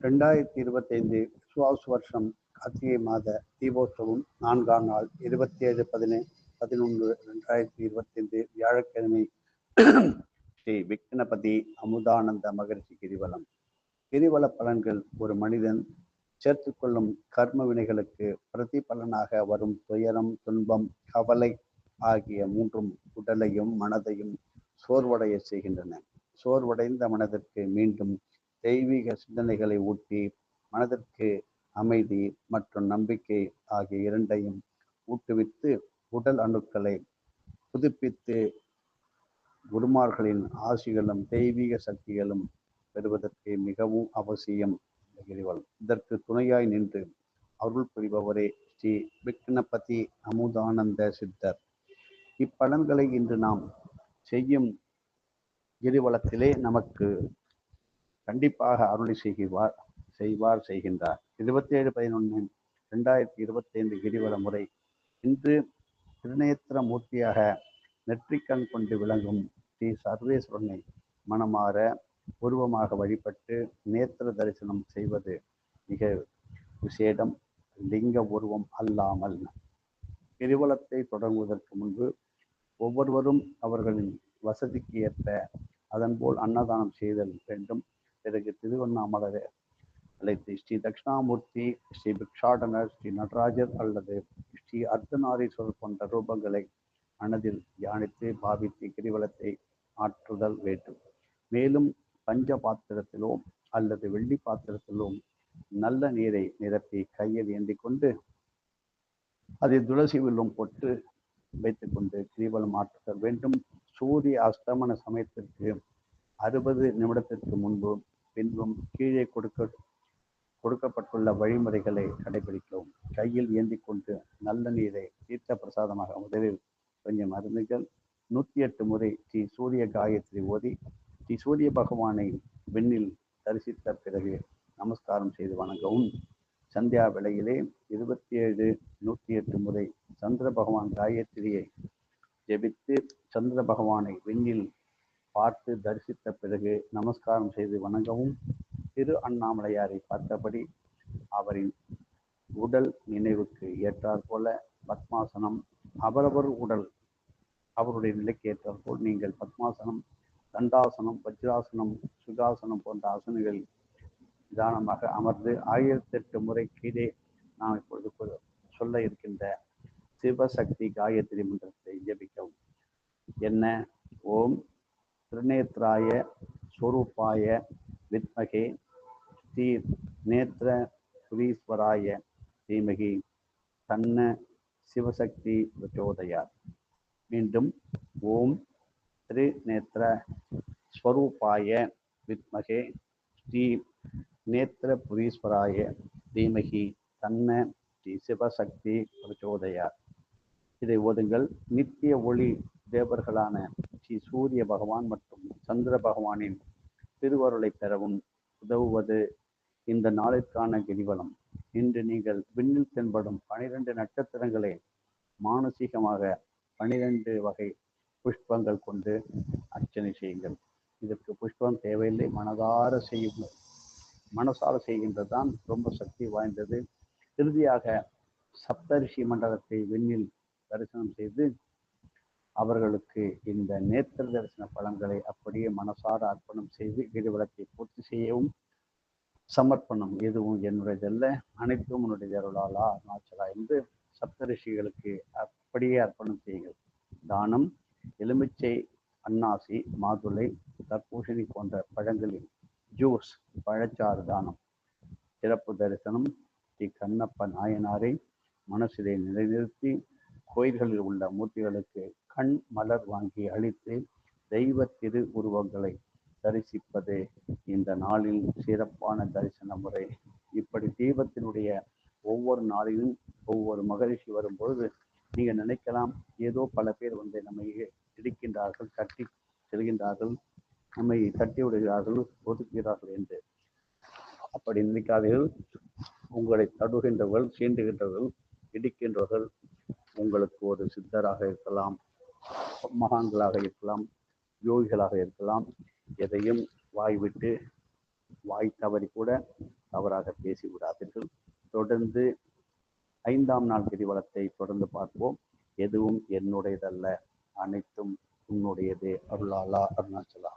ரெண்டாயிரத்தி இருபத்தைந்து சுவாஸ் வருஷம் கார்த்திகை மாத தீபோத்சவம் நான்காம் நாள் இருபத்தி ஏழு பதினே பதினொன்று ரெண்டாயிரத்தி இருபத்தைந்து வியாழக்கிழமை ஸ்ரீ விக்னபதி அமுதானந்த மகிழ்ச்சி கிரிவலம். கிரிவல பலன்கள் ஒரு மனிதன் சேர்த்துக்கொள்ளும் கர்ம வினைகளுக்கு பிரதிபலனாக வரும் துயரம் துன்பம் கவலை ஆகிய மூன்றும் உடலையும் மனதையும் சோர்வடைய செய்கின்றன. சோர்வடைந்த மனதிற்கு மீண்டும் தெய்வீக சிந்தனைகளை ஊட்டி மனதிற்கு அமைதி மற்றும் நம்பிக்கை ஆகிய இரண்டையும் ஊட்டுவித்து உடல் அணுக்களை புதுப்பித்து குருமார்களின் ஆசிகளும் தெய்வீக சக்திகளும் பெறுவதற்கு மிகவும் அவசியம். இந்த கிரிவலம் இதற்கு துணையாய் நின்று அருள் புரிபவரே ஸ்ரீ விக்னபதி அமுதானந்த சித்தர். இப்பலன்களை இன்று நாம் செய்யும் கிரிவலத்திலே நமக்கு கண்டிப்பாக அருளி செய்வார் செய்வார் செய்கின்றார். இருபத்தி ஏழு பதினொன்று ரெண்டாயிரத்தி இருபத்தி ஐந்து கிரிவல முறை. இன்று திருநேத்திர மூர்த்தியாக நெற்றிக்கண் கொண்டு விளங்கும் ஸ்ரீ சர்வேஸ்வரனை மனமாற உருவமாக வழிபட்டு நேத்திர தரிசனம் செய்வது மிக விசேடம். லிங்க உருவம் அல்லாமல் கிரிவலத்தை தொடங்குவதற்கு முன்பு ஒவ்வொருவரும் அவர்களின் வசதிக்கு ஏற்ப அதன்போல் அன்னதானம் செய்தல் வேண்டும். பிறகு திருவண்ணாமலை அழைத்து ஸ்ரீ தட்சிணாமூர்த்தி ஸ்ரீ பிக்ஷாடனர் ஸ்ரீ நடராஜர் அல்லது ஸ்ரீ அர்த்தநாரீஸ்வரர் போன்ற ரூபங்களை மனதில் தியானித்து பாவித்து கிரிவலத்தை ஆற்றுதல் வேண்டும். மேலும் பஞ்ச பாத்திரத்திலோ அல்லது வெள்ளி பாத்திரத்திலோ நல்ல நீரை நிரப்பி கையில் ஏந்தி கொண்டு அதை துளசி வில்லும் போட்டு வைத்துக்கொண்டு கிரிவலம் ஆற்றுதல் வேண்டும். சூரிய அஸ்தமன சமயத்திற்கு அறுபது நிமிடத்திற்கு முன்பும் பின்பும் கீழே கொடுக்க கொடுக்கப்பட்டுள்ள வழிமுறைகளை கடைபிடிக்கவும். கையில் ஏந்தி கொண்டு நல்ல நீரை தீர்த்த பிரசாதமாக முதலில் கொஞ்சம் அருந்துகள் நூற்றி எட்டு முறை ஸ்ரீ சூரிய காயத்ரி ஓதி ஸ்ரீ சூரிய பகவானை விண்ணில் தரிசித்த பிறகு நமஸ்காரம் செய்து வணங்கவும். சந்தியா வேளையிலே இருபத்தி ஏழு நூற்றி எட்டு முறை சந்திர பகவான் காயத்ரியை ஜெபித்து சந்திர பகவானை விண்ணில் பார்த்து தரிசித்த பிறகு நமஸ்காரம் செய்து வணங்கவும். திரு அண்ணாமலையாரை பார்த்தபடி அவரின் உடல் நினைவுக்கு ஏற்றாற்போல பத்மாசனம் அவரவர் உடல் அவருடைய நிலைக்கு ஏற்றாற் போல் நீங்கள் பத்மாசனம் தண்டாசனம் வஜ்ராசனம் சுகாசனம் போன்ற ஆசனங்கள் நிதானமாக அமர்ந்து ஆயிரத்தி எட்டு முறை கீழே நாம் இப்பொழுது சொல்ல இருக்கின்ற சிவசக்தி காயத்ரி மந்திரத்தை ஜபிக்கவும். என்ன? ஓம் திருநேத்ராய ஸ்வரூபாய வித்மகே ஸ்ரீ நேத்திர புரீஸ்வராய தீமகி. தன்ன சிவசக்தி பிரச்சோதயார் மீண்டும் ஓம் திருநேத்திர ஸ்வரூபாய வித்மகே ஸ்ரீ நேத்திர புரீஸ்வராய தீமகி. தன்ன ஸ்ரீ சிவசக்தி பிரச்சோதயார் இதை ஓதுங்கள். நித்திய ஒளி தேவர்களான ஸ்ரீ சூரிய பகவான் மற்றும் சந்திர பகவானின் திருவருளை பெறவும் உதவுவது இந்த நாளிற்கான கிரிவலம். இன்று நீங்கள் விண்ணில் தென்படும் பனிரெண்டு நட்சத்திரங்களை மானசீகமாக பனிரெண்டு வகை புஷ்பங்கள் கொண்டு அர்ச்சனை செய்யுங்கள். இதற்கு புஷ்பம் தேவையில்லை மனதார செய்யுங்கள். மனசார செய்கின்றது தான் ரொம்ப சக்தி வாய்ந்தது. இறுதியாக சப்தரிஷி மண்டலத்தை விண்ணில் தரிசனம் செய்து அவர்களுக்கு இந்த நேத்திர தரிசன பலன்களை அப்படியே மனசார அர்ப்பணம் செய்து கிரிவலத்தை பூர்த்தி செய்யவும் சமர்ப்பணம் எதுவும் என்னுடையதல்ல. அனைத்தும் உன்னுடைய அருளாலா அருணாச்சலா என்று சப்தரிஷிகளுக்கு அப்படியே அர்ப்பணம் செய்யுங்கள். தானம் எலுமிச்சை அன்னாசி மாதுளை தர்பூசணி போன்ற பழங்களில் ஜூஸ் பழச்சாறு தானம் சிறப்பு தரிசனம் ஸ்ரீ கண்ணப்ப நாயனாரை மனசிலே நிலைநிறுத்தி கோயில்களில் உள்ள மூர்த்திகளுக்கு கண் மலர் வாங்கி அளித்து தெய்வ திரு உருவங்களை தரிசிப்பது இந்த நாளில் சிறப்பான தரிசன முறை. இப்படி தீபத்தினுடைய ஒவ்வொரு நாளிலும் ஒவ்வொரு மகரிஷி வரும்பொழுது நீங்கள் நினைக்கலாம் ஏதோ பல பேர் வந்து நம்மை இடிக்கின்றார்கள் தட்டி செல்கின்றார்கள் நம்மை தட்டி விடுகிறார்கள் ஒதுக்குகிறார்கள் என்று. அப்படி நினைக்காதீர்கள். உங்களை தடுகின்றவர்கள் சீண்டுகின்றவர்கள் இடிக்கின்றவர்கள் உங்களுக்கு ஒரு சித்தராக இருக்கலாம் மகான்களாக இருக்கலாம் யோகிகளாக இருக்கலாம். எதையும் வாய் விட்டு வாய் தவறி கூட தவறாக பேசிவிடாதீர்கள். தொடர்ந்து ஐந்தாம் நாள் கிரிவலத்தை தொடர்ந்து பார்ப்போம். எதுவும் என்னுடையதல்ல. அனைத்தும் உன்னுடையது. அருளாலா அருணாச்சலா.